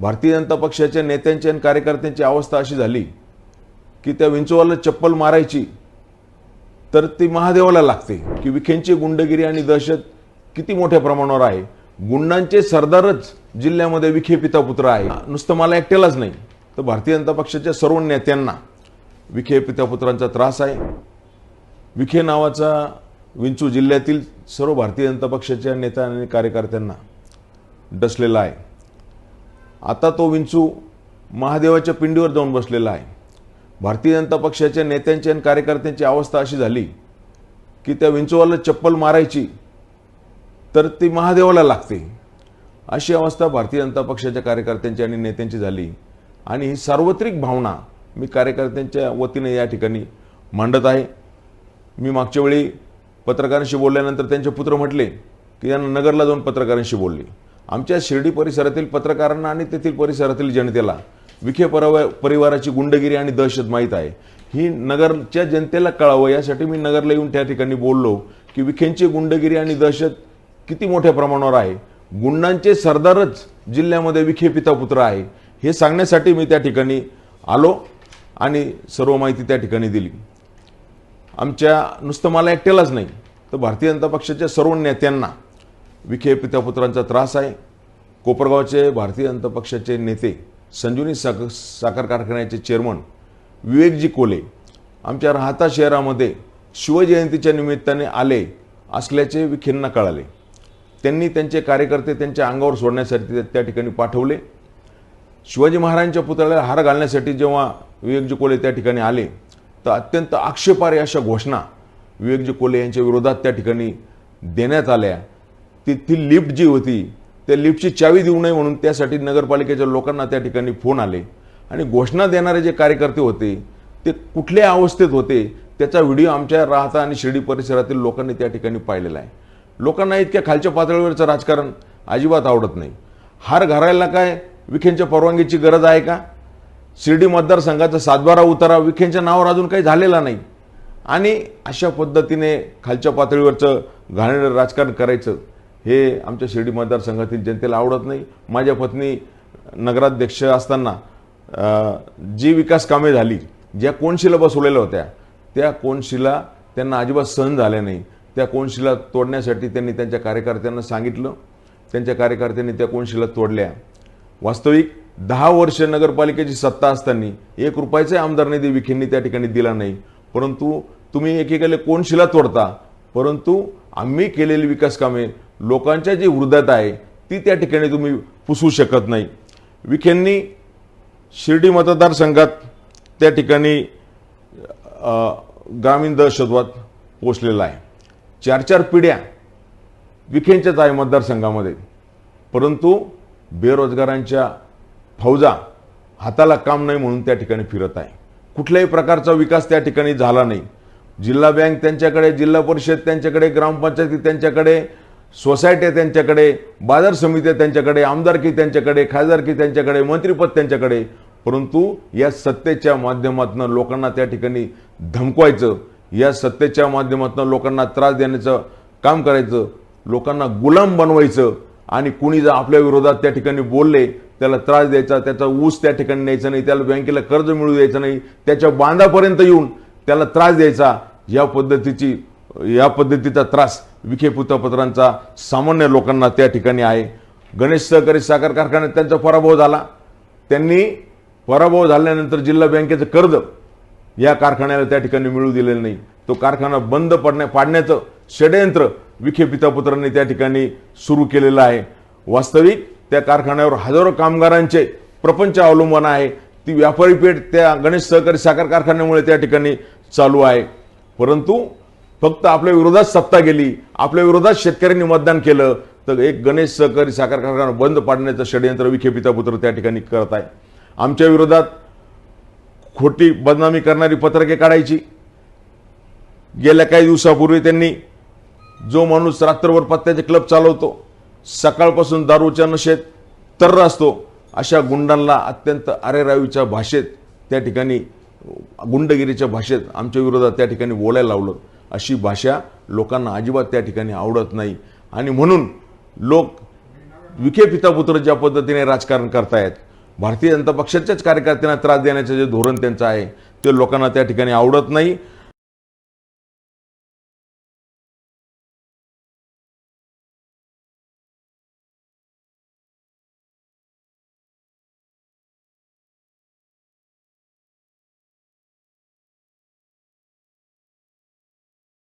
भारतीय जनता पक्षाच्या नेत्यांची आणि कार्यकर्त्यांची अवस्था अशी झाली की त्या विंचूवाला चप्पल मारायची तर ती महादेवाला लागते की विखेंची गुंडगिरी आणि दहशत किती मोठ्या प्रमाणावर आहे. गुंडांचे सरदारच जिल्ह्यामध्ये विखे पिता पुत्र आहे. नुसतं मला एकट्यालाच नाही तर भारतीय जनता पक्षाच्या सर्व नेत्यांना विखे पिता पुत्रांचा त्रास आहे. विखे नावाचा विंचू जिल्ह्यातील सर्व भारतीय जनता पक्षाच्या नेत्या आणि कार्यकर्त्यांना डसलेला आहे. आता तो विंचू महादेवाच्या पिंडीवर जाऊन बसलेला आहे. भारतीय जनता पक्षाच्या नेत्यांची आणि कार्यकर्त्यांची अवस्था अशी झाली की त्या विंचूवाला चप्पल मारायची तर ती महादेवाला लागते. अशी अवस्था भारतीय जनता पक्षाच्या कार्यकर्त्यांची आणि नेत्यांची झाली. आणि ही सार्वत्रिक भावना मी कार्यकर्त्यांच्या वतीने या ठिकाणी मांडत आहे. मी मागच्या वेळी पत्रकारांशी बोलल्यानंतर त्यांचे पुत्र म्हटले की यांना नगरला जाऊन पत्रकारांशी बोलले. आमच्या शिर्डी परिसरातील पत्रकारांना आणि तेथील परिसरातील जनतेला विखे परवा परिवाराची गुंडगिरी आणि दहशत माहीत आहे. ही नगरच्या जनतेला कळावं यासाठी मी नगरला येऊन त्या ठिकाणी बोललो की विखेंची गुंडगिरी आणि दहशत किती मोठ्या प्रमाणावर आहे? गुंडांचे सरदारच जिल्ह्यामध्ये विखे पिता पुत्र आहे. हे सांगण्यासाठी मी त्या ठिकाणी आलो आणि सर्व माहिती त्या ठिकाणी दिली. आमच्या नुसतं मला एकट्यालाच नाही तर भारतीय जनता पक्षाच्या सर्व नेत्यांना विखे पितापुत्रांचा त्रास आहे. कोपरगावचे भारतीय जनता पक्षाचे नेते संजुनी साख साखर कारखान्याचे चेअरमन विवेकजी कोले आमच्या राहता शहरामध्ये शिवजयंतीच्या निमित्ताने आले असल्याचे विखेंना कळाले. त्यांनी त्यांचे कार्यकर्ते त्यांच्या अंगावर सोडण्यासाठी त्या ठिकाणी पाठवले. शिवाजी महाराजांच्या पुतळ्याला हार घालण्यासाठी जेव्हा विवेकजी कोले त्या ठिकाणी आले तर अत्यंत आक्षेपार्ह अशा घोषणा विवेकजी कोले यांच्या विरोधात त्या ठिकाणी देण्यात आल्या. ती ती लिफ्ट जी होती त्या लिफ्टची चावी देऊ नये म्हणून त्यासाठी नगरपालिकेच्या लोकांना त्या ठिकाणी फोन आले. आणि घोषणा देणारे जे कार्यकर्ते होते ते कुठल्या अवस्थेत होते त्याचा व्हिडिओ आमच्या राहता आणि शिर्डी परिसरातील लोकांनी त्या ठिकाणी पाहिलेला आहे. लोकांना इतक्या खालच्या पातळीवरचं राजकारण अजिबात आवडत नाही. हार घालायला काय विखेंच्या परवानगीची गरज आहे का? शिर्डी मतदारसंघाचा सातबारा उतारा विखेंच्या नावावर अजून काही झालेला नाही. आणि अशा पद्धतीने खालच्या पातळीवरचं घाणेरडं राजकारण करायचं हे आमच्या शिर्डी मतदारसंघातील जनतेला आवडत नाही. माझ्या पत्नी नगराध्यक्ष असताना जी विकास कामे झाली ज्या कोणशिला बसवलेल्या होत्या त्या कोणशिला त्यांना अजिबात सहन झाल्या नाही. त्या कोणशीला तोडण्यासाठी त्यांनी त्यांच्या कार्यकर्त्यांना सांगितलं. त्यांच्या कार्यकर्त्यांनी त्या कोणशिला तोडल्या. वास्तविक दहा वर्ष नगरपालिकेची सत्ता असताना एक रुपयाचा आमदार निधी विखेंनी त्या ठिकाणी दिला नाही. परंतु तुम्ही एकेकाले कोणशिला तोडता परंतु आम्ही केलेली विकास कामे लोकांच्या जी वृद्धता आहे ती त्या ठिकाणी तुम्ही पुसू शकत नाही. विखेंनी शिर्डी मतदारसंघात त्या ठिकाणी ग्रामीण दहशतवाद पोचलेला आहे. चार चार पिढ्या विखेंच्याच आहे मतदारसंघामध्ये. परंतु बेरोजगारांच्या फौजा हाताला काम नाही म्हणून त्या ठिकाणी फिरत आहे. कुठल्याही प्रकारचा विकास त्या ठिकाणी झाला नाही. जिल्हा बँक त्यांच्याकडे जिल्हा परिषद त्यांच्याकडे ग्रामपंचायती त्यांच्याकडे सोसायट्या त्यांच्याकडे बाजार समित्या त्यांच्याकडे आमदारकी त्यांच्याकडे खासदारकी त्यांच्याकडे मंत्रिपद त्यांच्याकडे. परंतु या सत्तेच्या माध्यमातून लोकांना त्या ठिकाणी धमकवायचं या सत्तेच्या माध्यमातून लोकांना त्रास देण्याचं काम करायचं लोकांना गुलाम बनवायचं आणि कुणी जर आपल्या विरोधात त्या ठिकाणी बोलले त्याला त्रास द्यायचा त्याचा ऊस त्या ठिकाणी न्यायचा नाही त्याला बँकेला कर्ज मिळू द्यायचं नाही त्याच्या बांधापर्यंत येऊन त्याला त्रास द्यायचा या पद्धतीची या पद्धतीचा त्रास विखे पुतपत्रांचा सामान्य लोकांना त्या ठिकाणी आहे. गणेश सहकारी साखर कारखान्यात त्यांचा पराभव झाला. त्यांनी पराभव झाल्यानंतर जिल्हा बँकेचं कर्ज या कारखान्याला त्या ठिकाणी मिळू दिलेलं नाही. तो कारखाना बंद पडण्या पाडण्याचं षडयंत्र विखे पितापुत्रांनी त्या ठिकाणी सुरू केलेलं आहे. वास्तविक त्या कारखान्यावर हजारो कामगारांचे प्रपंच अवलंबून आहे. ती व्यापारी पेठ त्या गणेश सहकारी साखर कारखान्यामुळे त्या ठिकाणी चालू आहे. परंतु फक्त आपल्या विरोधात सत्ता गेली आपल्या विरोधात शेतकऱ्यांनी मतदान केलं तर एक गणेश सहकारी साखर कारखाना बंद पाडण्याचं षडयंत्र विखे पितापुत्र त्या ठिकाणी करत आहे. आमच्या विरोधात खोटी बदनामी करणारी पत्रके काढायची. गेल्या काही दिवसापूर्वी त्यांनी जो माणूस रात्रभर पत्त्याचे क्लब चालवतो सकाळपासून दारूच्या नशेत तर असतो अशा गुंडांना अत्यंत अरेरावीच्या भाषेत त्या ठिकाणी गुंडगिरीच्या भाषेत आमच्या विरोधात त्या ठिकाणी बोलायला लावलं. अशी भाषा लोकांना अजिबात त्या ठिकाणी आवडत नाही. आणि म्हणून लोक विखे पितापुत्र ज्या पद्धतीने राजकारण करतायत भारतीय जनता पक्षाच्याच कार्यकर्त्यांना त्रास देण्याचं जे धोरण त्यांचं आहे ते लोकांना त्या ठिकाणी आवडत नाही.